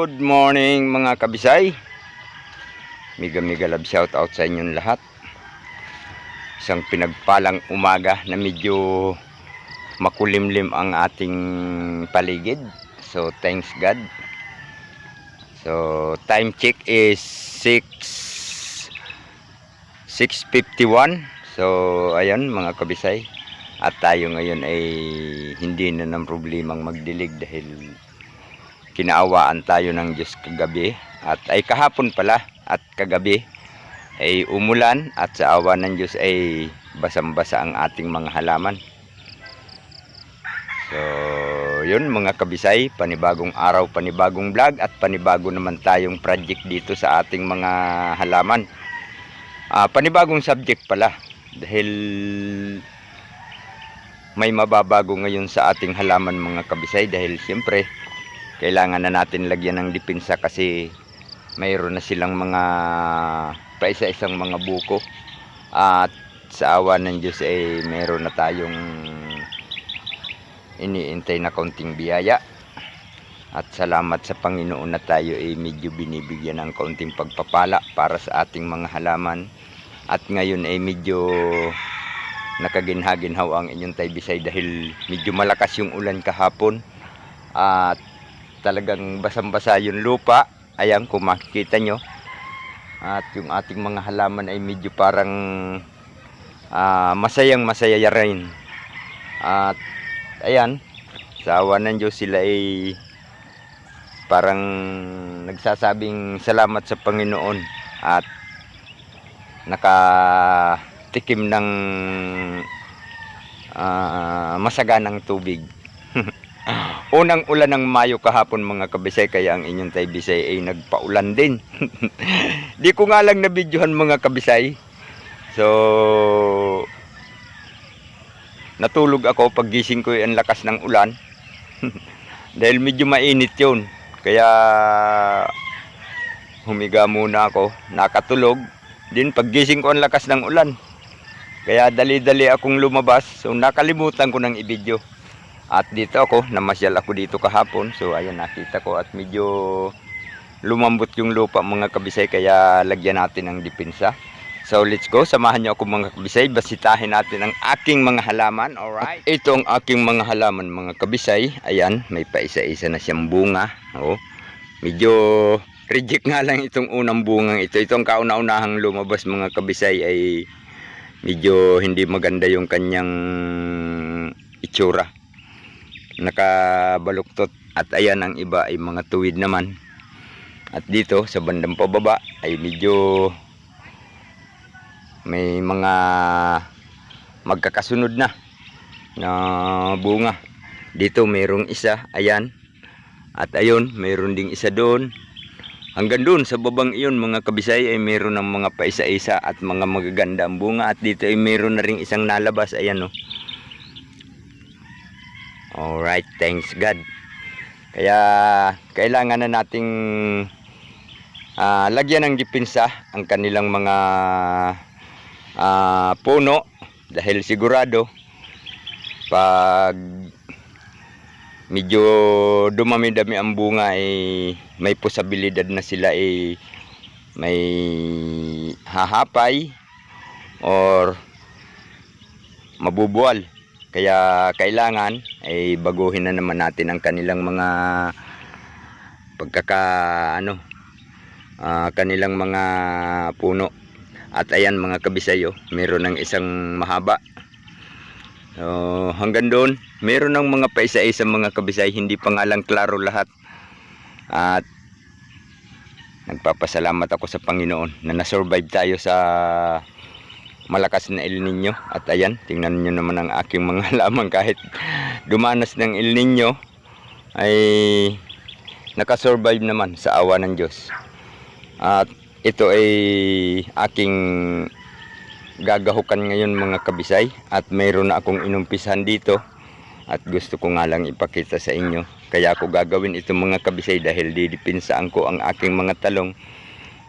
Good morning mga kabisay. Miga miga love shout out sa inyong lahat. Isang pinagpalang umaga na medyo makulimlim ang ating paligid. So thanks God. So time check is 6 6:51. So ayan mga kabisay. At tayo ngayon ay hindi na ng problemang magdilig dahil kinaawaan tayo ng Diyos kagabi at ay kahapon pala at kagabi ay umulan at sa awa ng Diyos ay basang-basa ang ating mga halaman. So, yun mga kabisay, panibagong araw, panibagong vlog at panibago naman tayong project dito sa ating mga halaman. Ah, panibagong subject pala dahil may mababago ngayon sa ating halaman mga kabisay dahil siyempre kailangan na natin lagyan ng depensa kasi mayroon na silang mga paisa-isang mga buko. At sa awa ng Diyos ay mayroon na tayong iniintay na kaunting biyaya. At salamat sa Panginoon na tayo ay medyo binibigyan ng kaunting pagpapala para sa ating mga halaman. At ngayon ay medyo nakaginha-ginhaw ang inyong taybisay dahil medyo malakas yung ulan kahapon. At talagang basang-basa yung lupa. Ayan kung makikita nyo. At yung ating mga halaman ay medyo parang ah, masayang masaya rin. At ayan, sa awa ng Diyos sila ay parang nagsasabing salamat sa Panginoon at nakatikim ng ah, masaganang tubig. Unang ulan ng Mayo kahapon mga kabisay kaya ang inyong tay bisay ay nagpaulan din. Di ko nga lang nabidyohan mga kabisay. So natulog ako paggising ko ay ang lakas ng ulan. Dahil medyo mainit 'yun. Kaya humiga muna ako, nakatulog. Din paggising ko ang lakas ng ulan. Kaya dali-dali akong lumabas. So nakalimutan ko ng ibidyo. At dito ako, namasyal ako dito kahapon. So ayan nakita ko at medyo lumambot yung lupa mga kabisay kaya lagyan natin ng depensa. So let's go, samahan niyo ako mga kabisay, basitahin natin ang aking mga halaman, alright? At ito ang aking mga halaman mga kabisay, ayan, may paisa-isa na siyang bunga, oh. Medyo reject nga lang itong unang bungang ito. Itong kauna-unahang lumabas mga kabisay ay medyo hindi maganda yung kanyang itsura nakabaluktot. At ayan ang iba ay mga tuwid naman. At dito sa bandang pababa ay medyo may mga magkakasunod na na bunga. Dito mayroong isa ayan. At ayun mayroon ding isa doon. Hanggang doon sa babang iyon mga kabisay ay mayroon ng mga paisa-isa at mga magaganda ang bunga. At dito ay mayroon na ring isang nalabas ayan oh Alright, thanks God. Kaya kailangan na nating ah, lagyan ng depensa ang kanilang mga ah, puno dahil sigurado pag medyo dumami-dami ang bunga ay may posibilidad na sila ay may hahapay or mabubuwal. Kaya kailangan ay baguhin na naman natin ang kanilang mga pagkaka ano ah, kanilang mga puno. At ayan mga kabisayo, meron ng isang mahaba. So, hanggang doon, meron ng mga paisa-isa mga kabisay, hindi pa nga lang klaro lahat. At nagpapasalamat ako sa Panginoon na nasurvive tayo sa malakas na El Nino. At ayan tingnan niyo naman ang aking mga halaman kahit dumanas ng El Nino ay nakasurvive naman sa awa ng Diyos. At ito ay aking gagahukan ngayon mga kabisay. At mayroon na akong inumpisahan dito. At gusto ko nga lang ipakita sa inyo. Kaya ako gagawin ito mga kabisay dahil didipinsaan ko ang aking mga talong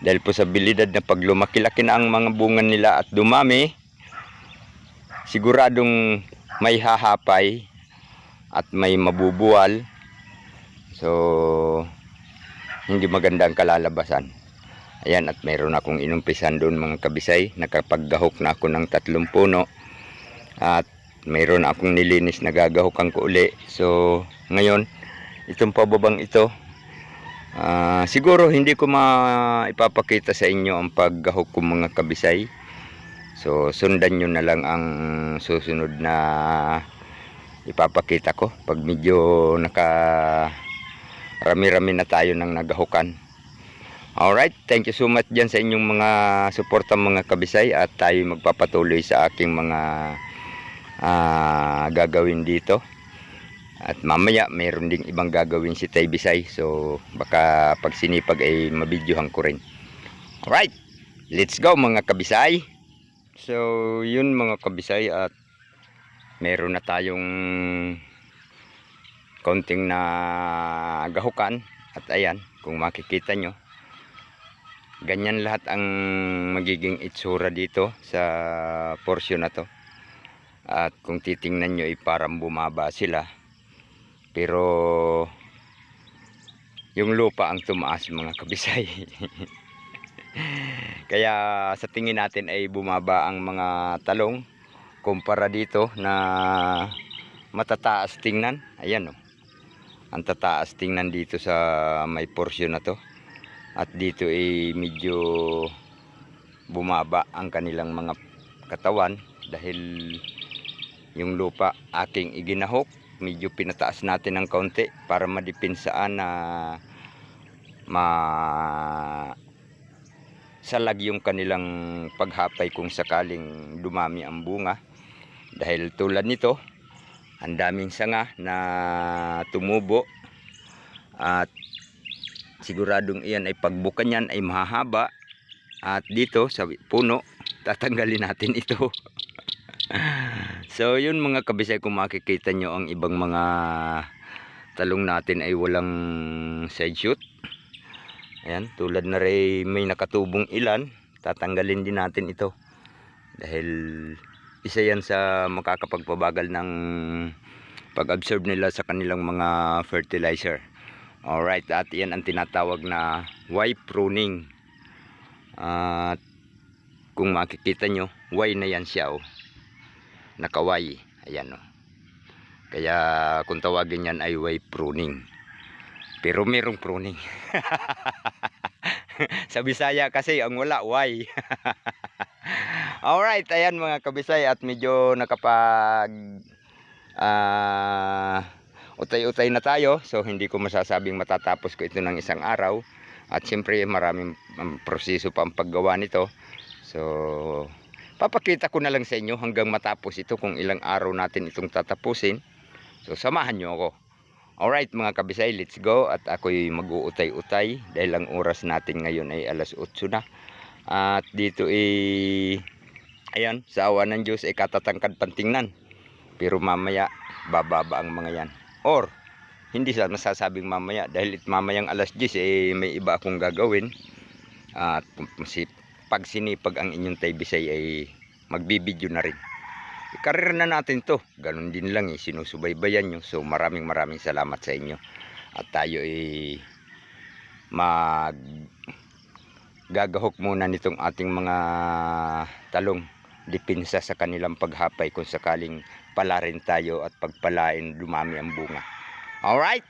dahil po sa abilidad na pag lumaki-laki na ang mga bunga nila at dumami, siguradong may hahapay at may mabubuwal. So, hindi maganda ang kalalabasan. Ayan, at mayroon akong inumpisan doon mga kabisay. Nakapaggahok na ako ng tatlong puno. At mayroon akong nilinis na gagahokan ko uli. So, ngayon, itong pababang ito, ah, siguro hindi ko maipapakita sa inyo ang paggahok ko mga kabisay. So, sundan nyo na lang ang susunod na ipapakita ko pag medyo naka rami-rami na tayo ng nagahukan. Alright, thank you so much dyan sa inyong mga suporta mga kabisay at tayo magpapatuloy sa aking mga ah, gagawin dito. At mamaya mayroon ding ibang gagawin si Tay Bisay. So baka pag sinipag ay mabidyohan ko rin. Alright, let's go mga kabisay. So yun mga kabisay at meron na tayong konting na gahukan. At ayan, kung makikita nyo, ganyan lahat ang magiging itsura dito sa portion na to. At kung titingnan nyo, ay parang bumaba sila. Pero yung lupa ang tumaas mga kabisay. Kaya sa tingin natin ay bumaba ang mga talong kumpara dito na matataas tingnan. Ayan oh. Ang tataas tingnan dito sa may portion na to. At dito ay medyo bumaba ang kanilang mga katawan dahil yung lupa aking iginahok medyo pinataas natin ng kaunti para madipinsaan na ma salag yung kanilang paghapay kung sakaling dumami ang bunga. Dahil tulad nito ang daming sanga na tumubo at siguradong iyan ay pagbuka niyan ay mahahaba. At dito sa puno tatanggalin natin ito so yun mga kabisay kung makikita nyo ang ibang mga talong natin ay walang side shoot. Ayan tulad na rin may nakatubong ilan. Tatanggalin din natin ito. Dahil isa yan sa makakapagpabagal ng pag-absorb nila sa kanilang mga fertilizer. Alright at yan ang tinatawag na Y pruning. At kung makikita nyo Y na yan siya oh nakaway. Ayan o. Kaya kung tawagin yan ay way pruning. Pero merong pruning. Sa Bisaya kasi ang wala way. Alright, ayan mga kabisay at medyo nakapag ah utay-utay na tayo. So hindi ko masasabing matatapos ko ito ng isang araw. At siyempre maraming um, proseso pa ang paggawa nito. So papakita ko na lang sa inyo hanggang matapos ito kung ilang araw natin itong tatapusin. So samahan nyo ako. Alright mga kabisay, let's go. At ako'y mag-uutay-utay dahil ang oras natin ngayon ay alas 8 na. At dito ay, ayan, sa awa ng Diyos ay katatangkad pantingnan. Pero mamaya, bababa ang mga yan. Or, hindi sa masasabing mamaya dahil it mamayang alas 10 eh may iba akong gagawin. At pag sinipag ang inyong tay bisay ay magbibideo na rin. Ikarir na natin to. Ganon din lang eh. Sinusubaybayan nyo. So maraming maraming salamat sa inyo. At tayo ay mag gagahok muna nitong ating mga talong dipinsa sa kanilang paghapay kung sakaling pala rin tayo at pagpalain dumami ang bunga. Alright?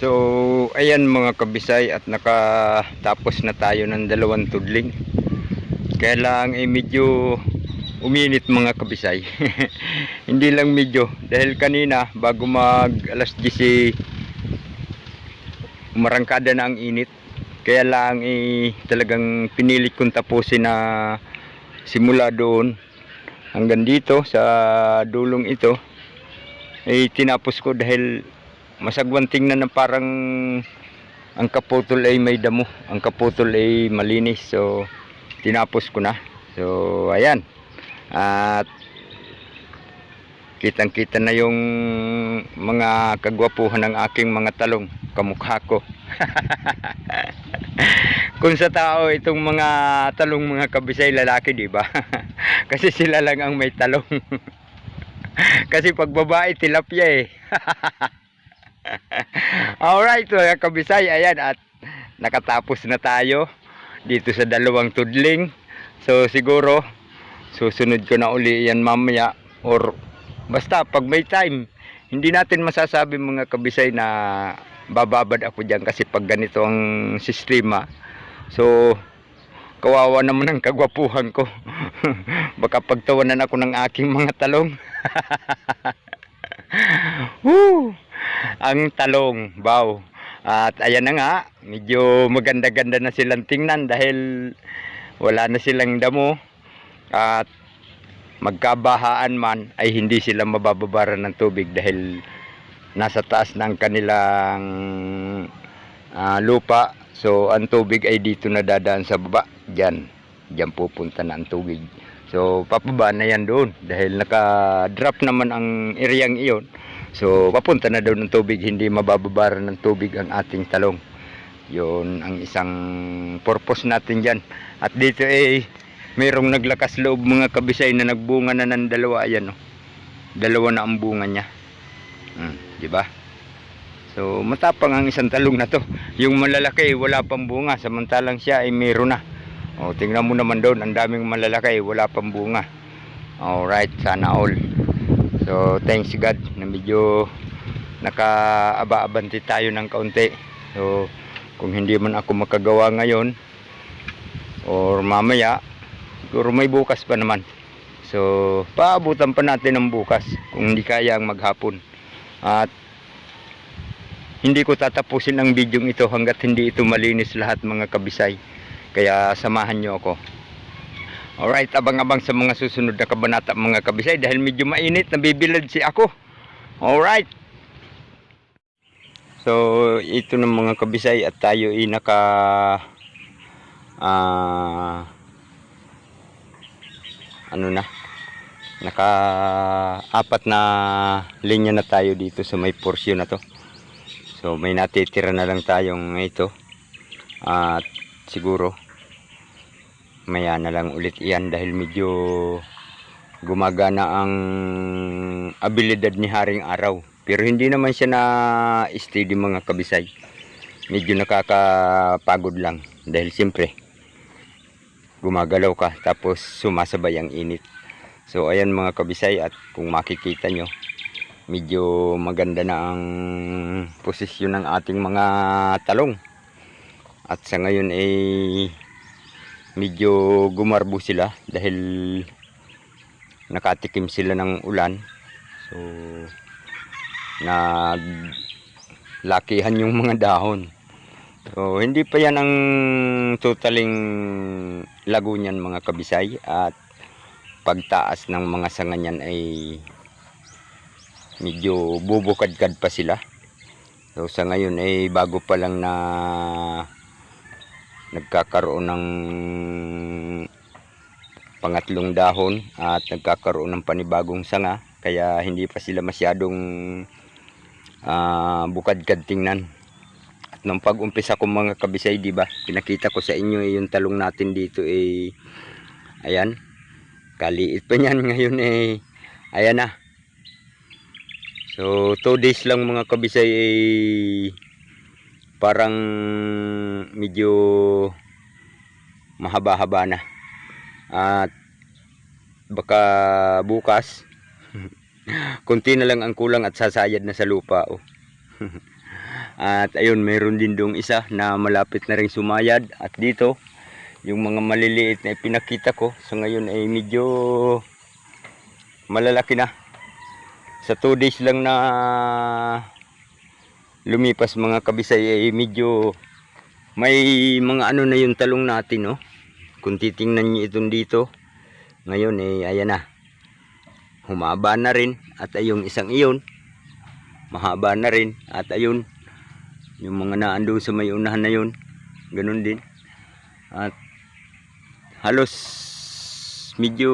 So, ayan mga kabisay at nakatapos na tayo ng dalawang tudling. Kaya lang eh medyo uminit mga kabisay. Hindi lang medyo dahil kanina bago mag alas 10 eh, umarangkada na ang init. Kaya lang eh talagang pinilit kong tapusin na simula doon hanggang dito sa dulong ito eh tinapos ko dahil masagwan tingnan na parang ang kaputol ay may damo ang kaputol ay malinis so tinapos ko na. So ayan. At kitang kita na yung mga kagwapuhan ng aking mga talong kamukha ko. Kung sa tao itong mga talong mga kabisay lalaki di ba? Kasi sila lang ang may talong. Kasi pag babae tilapia eh. Alright mga kabisay, ayan at nakatapos na tayo dito sa dalawang tudling. So siguro susunod ko na uli yan mamaya. Or basta pag may time hindi natin masasabi mga kabisay na bababad ako dyan kasi pag ganito ang sistema. So kawawa naman ang kagwapuhan ko. Baka pagtawanan ako ng aking mga talong. Woo! ang talong baw at ayan na nga medyo maganda-ganda na silang tingnan dahil wala na silang damo. At magkabahaan man ay hindi sila mabababaran ng tubig dahil nasa taas ng kanilang ah, lupa. So ang tubig ay dito na dadaan sa baba. Dyan dyan pupunta na ang tubig. So papaba na yan doon dahil naka drop naman ang areang iyon so papunta na doon ng tubig hindi mabababaran ng tubig ang ating talong. Yun ang isang purpose natin dyan. At dito ay mayroong naglakas loob mga kabisay na nagbunga na ng dalawa ayan oh. dalawa na ang bunga niya. Hmm, di ba? So matapang ang isang talong na to. Yung malalaki wala pang bunga. Samantalang siya ay mayroon na. O tingnan mo naman doon ang daming malalaki wala pang bunga. Alright sana all so thanks God na medyo nakaaba-abanti tayo ng kaunti. So kung hindi man ako makagawa ngayon or mamaya siguro may bukas pa naman. So paabutan pa natin ng bukas kung hindi kaya ang maghapon. At hindi ko tatapusin ang video ito hanggat hindi ito malinis lahat mga kabisay. Kaya samahan nyo ako alright abang-abang sa mga susunod na kabanata mga kabisay dahil medyo mainit nabibilad si ako. Alright. So ito ng mga kabisay at tayo ay naka ah ano na? Naka apat na linya na tayo dito sa may porsyon na to. So may natitira na lang tayong ito. At siguro maya na lang ulit iyan dahil medyo gumagana ang abilidad ni Haring Araw. Pero hindi naman siya na steady mga kabisay. Medyo nakakapagod lang dahil siyempre gumagalaw ka tapos sumasabay ang init. So ayan mga kabisay at kung makikita nyo medyo maganda na ang posisyon ng ating mga talong. At sa ngayon ay medyo gumarbo sila dahil nakatikim sila ng ulan. So nag lakihan yung mga dahon. So hindi pa yan ang totaling lago niyan mga kabisay. At pagtaas ng mga sanga niyan ay medyo bubukadkad pa sila. So sa ngayon ay bago pa lang na nagkakaroon ng pangatlong dahon at nagkakaroon ng panibagong sanga. Kaya hindi pa sila masyadong ah, bukadkad tingnan. At nung pag-umpisa ko mga kabisay di ba pinakita ko sa inyo eh, yung talong natin dito eh ayan. Kaliit pa niyan ngayon eh. Ayan na. So 2 days lang mga kabisay eh parang medyo mahaba-haba na. At baka bukas konti na lang ang kulang at sasayad na sa lupa oh. at ayun meron din dong isa na malapit na rin sumayad. At dito yung mga maliliit na ipinakita ko so ngayon ay medyo malalaki na. Sa 2 days lang na lumipas mga kabisay ay medyo may mga ano na yung talong natin no? Kung titingnan nyo itong dito ngayon eh ayan na. Humaba na rin at ayong isang iyon. Mahaba na rin at ayun yung mga naando sa may unahan na yun ganun din. At halos medyo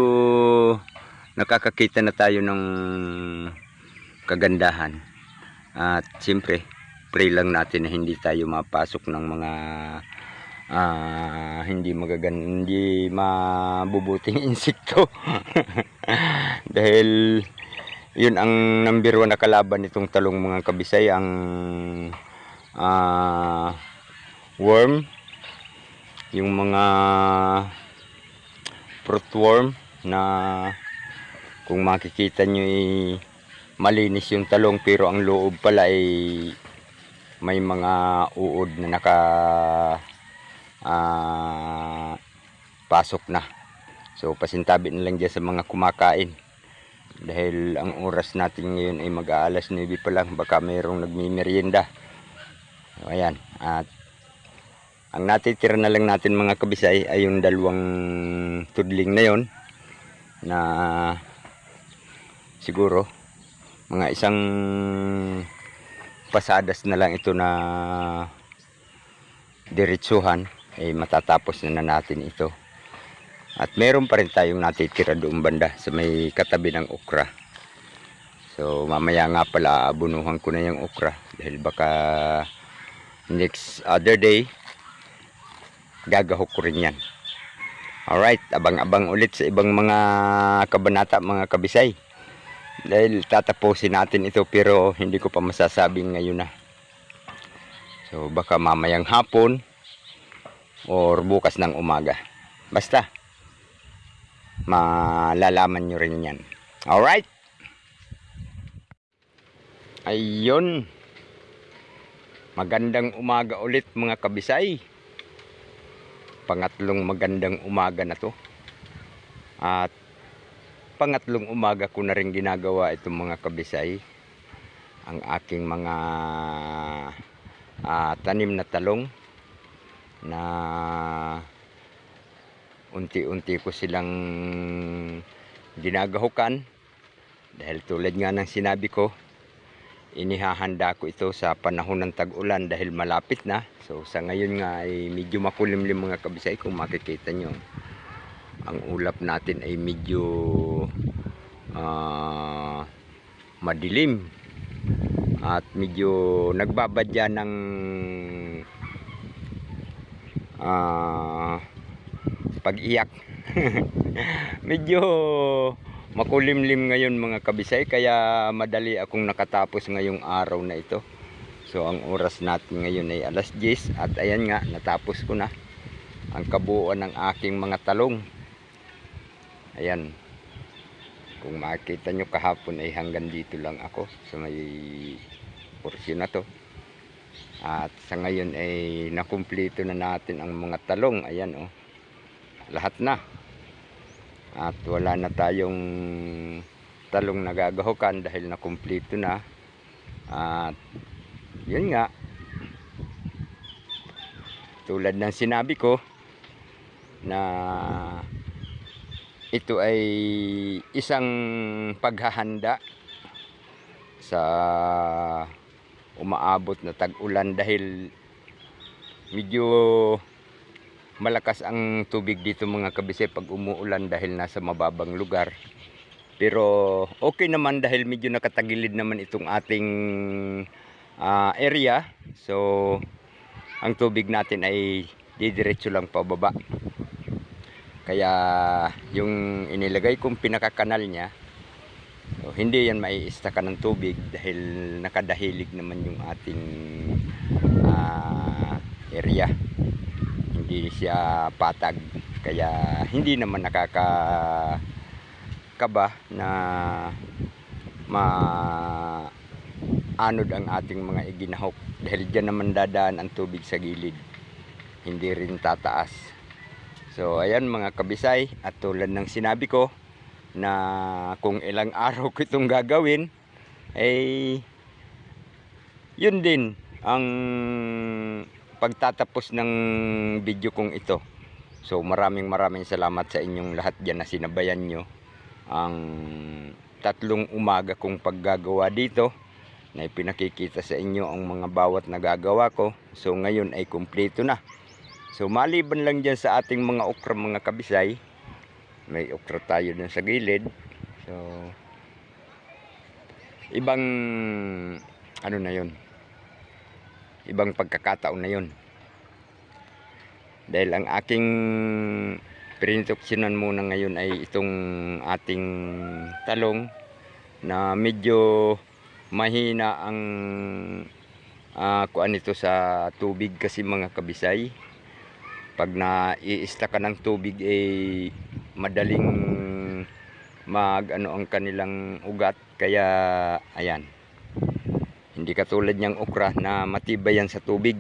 nakakakita na tayo ng kagandahan. At siyempre pray lang natin na hindi tayo mapasok ng mga ah, hindi magagan hindi mabubuting insekto. Dahil yun ang number one na kalaban nitong talong mga kabisay ang ah, worm, yung mga fruit worm na kung makikita nyo ay malinis yung talong pero ang loob pala ay may mga uod na naka ah, pasok na. So pasintabi na lang dyan sa mga kumakain. Dahil ang oras natin ngayon ay mag-aalas 9 pa lang. Baka mayroong nagmimerienda. So, ayan. At ang natitira na lang natin mga kabisay ay yung dalawang tudling na yon na siguro mga isang pasadas na lang ito na diretsuhan ay matatapos na, na natin ito. At meron pa rin tayong natitira doon banda sa may katabi ng okra. So mamaya nga pala abunuhan ko na yung okra dahil baka next other day gagahok ko rin yan. Alright, abang-abang ulit sa ibang mga kabanata, mga kabisay. Dahil tatapusin natin ito pero hindi ko pa masasabing ngayon na. So baka mamayang hapon or bukas ng umaga. Basta, malalaman nyo rin yan. Alright? Ayun. Magandang umaga ulit mga kabisay. Pangatlong magandang umaga na to. At pangatlong umaga ko na rin ginagawa itong mga kabisay. Ang aking mga ah, tanim na talong na unti-unti ko silang ginagahukan. Dahil tulad nga ng sinabi ko inihahanda ko ito sa panahon ng tag-ulan dahil malapit na. So sa ngayon nga ay medyo makulimlim mga kabisay kung makikita nyo ang ulap natin ay medyo ah, madilim at medyo nagbabadya ng ah, pag-iyak. medyo makulimlim ngayon mga kabisay kaya madali akong nakatapos ngayong araw na ito. So ang oras natin ngayon ay alas 10 at ayan nga natapos ko na ang kabuuan ng aking mga talong. Ayan. Kung makita nyo kahapon ay hanggang dito lang ako sa may porsyon na to. At sa ngayon ay nakumpleto na natin ang mga talong. Ayan oh. Lahat na. At wala na tayong talong nagagahukan dahil nakumpleto na. At yun nga. Tulad ng sinabi ko na ito ay isang paghahanda sa umaabot na tag-ulan dahil medyo malakas ang tubig dito mga kabise pag umuulan dahil nasa mababang lugar. Pero okay naman dahil medyo nakatagilid naman itong ating ah, area. So ang tubig natin ay didiretso lang pababa. Kaya yung inilagay kong pinakakanal niya, so, hindi yan maiistakan ng tubig dahil nakadahilig naman yung ating ah, area. Hindi siya patag. Kaya hindi naman nakaka kaba na ma anod ang ating mga iginahok dahil dyan naman dadaan ang tubig sa gilid hindi rin tataas So ayan mga kabisay at tulad ng sinabi ko na kung ilang araw ko itong gagawin ay yun din ang pagtatapos ng video kong ito. So maraming maraming salamat sa inyong lahat dyan na sinabayan nyo ang tatlong umaga kong paggagawa dito na ipinakikita sa inyo ang mga bawat nagagawa ko. So ngayon ay kumpleto na. So maliban lang dyan sa ating mga okra mga kabisay, may okra tayo dun sa gilid. So ibang ano na yon ibang pagkakataon na yon dahil ang aking prinitoksyonan muna ngayon ay itong ating talong na medyo mahina ang ah kuan ito sa tubig kasi mga kabisay. Pag na-iista ka ng tubig eh madaling mag ano ang kanilang ugat kaya ayan. Hindi katulad niyang okra na matibay yan sa tubig.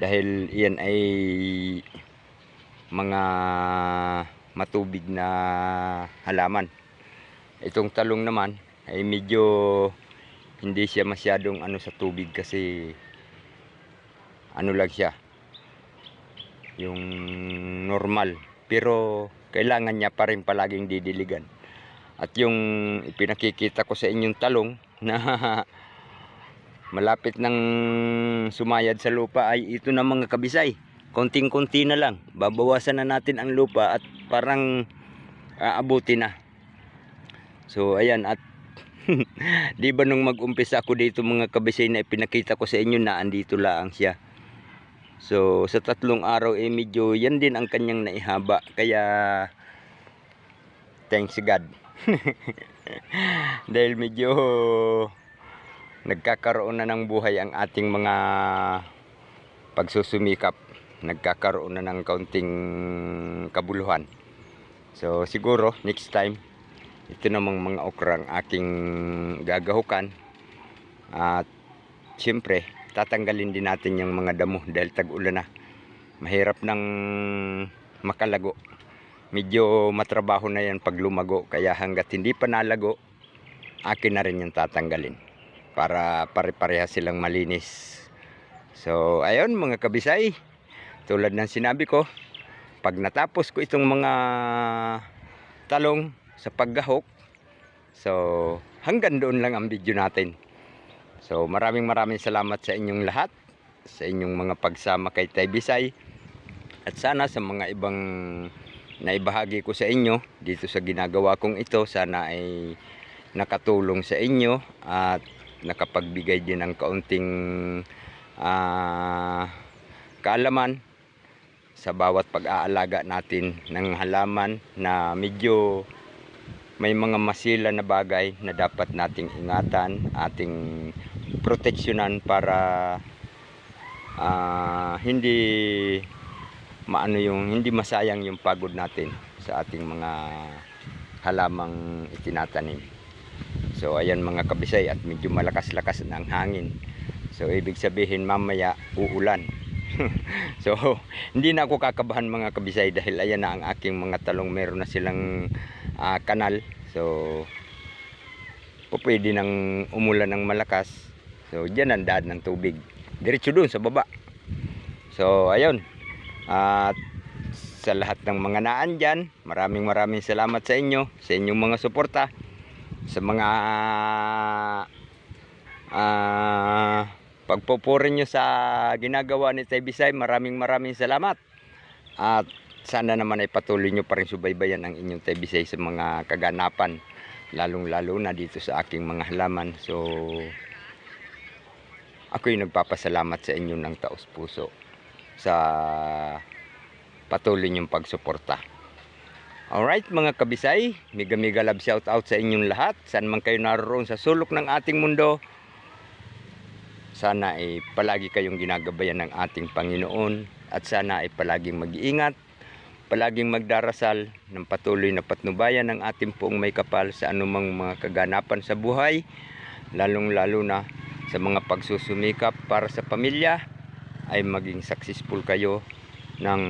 Dahil iyan ay mga matubig na halaman. Itong talong naman ay medyo hindi siya masyadong ano sa tubig kasi ano lang siya yung normal. Pero kailangan niya pa rin palaging didiligan. At yung ipinakikita ko sa inyong talong na malapit ng sumayad sa lupa ay ito na mga kabisay. Konting-konti na lang. Babawasan na natin ang lupa at parang aabuti na. So ayan. At di ba nung mag-umpisa ako dito mga kabisay na ipinakita ko sa inyo na andito lang siya so sa tatlong araw eh medyo yan din ang kanyang naihaba. Kaya thanks God. Dahil medyo nagkakaroon na ng buhay ang ating mga pagsusumikap. Nagkakaroon na ng kaunting kabuluhan. So siguro next time ito namang mga okrang aking gagahukan. At siyempre tatanggalin din natin yung mga damo dahil tag-ulan na. Mahirap nang makalago. Medyo matrabaho na yan pag lumago. Kaya hanggat hindi pa nalago akin na rin yung tatanggalin para pare-pareha silang malinis. So ayun mga kabisay. Tulad ng sinabi ko pag natapos ko itong mga talong sa paggahok so hanggang doon lang ang video natin so maraming maraming salamat sa inyong lahat sa inyong mga pagsama kay Tay Bisay. At sana sa mga ibang naibahagi ko sa inyo dito sa ginagawa kong ito sana ay nakatulong sa inyo at nakapagbigay din ng kaunting ah, kaalaman sa bawat pag-aalaga natin ng halaman na medyo may mga masila na bagay na dapat nating ingatan, ating proteksyonan para ah, hindi maano yung hindi masayang yung pagod natin sa ating mga halamang itinatanim. So ayan mga kabisay at medyo malakas-lakas na ang hangin. So ibig sabihin mamaya uulan. so hindi na ako kakabahan mga kabisay dahil ayan na ang aking mga talong meron na silang ah, kanal. So pwede nang umulan ng malakas. So diyan ang daan ng tubig. Diretso doon sa baba. So ayun. At sa lahat ng mga naan dyan, maraming maraming salamat sa inyo, sa inyong mga suporta, sa mga ah pagpupuri nyo sa ginagawa ni Tay Bisay, maraming maraming salamat. At sana naman ay patuloy nyo pa rin subaybayan ang inyong Tay Bisay sa mga kaganapan, lalong lalo na dito sa aking mga halaman. So, ako'y nagpapasalamat sa inyo ng taos puso sa patuloy niyong pagsuporta. Alright mga kabisay, mega mega love shout out sa inyong lahat. Saan man kayo naroon sa sulok ng ating mundo. Sana ay palagi kayong ginagabayan ng ating Panginoon at sana ay palaging mag-iingat, palaging magdarasal ng patuloy na patnubayan ng ating poong may kapal sa anumang mga kaganapan sa buhay, lalong lalo na sa mga pagsusumikap para sa pamilya ay maging successful kayo ng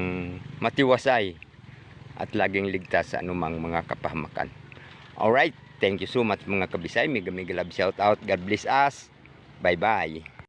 matiwasay at laging ligtas sa anumang mga kapahamakan. Alright, thank you so much mga kabisay. Mega mega love shout out. God bless us. Bye bye.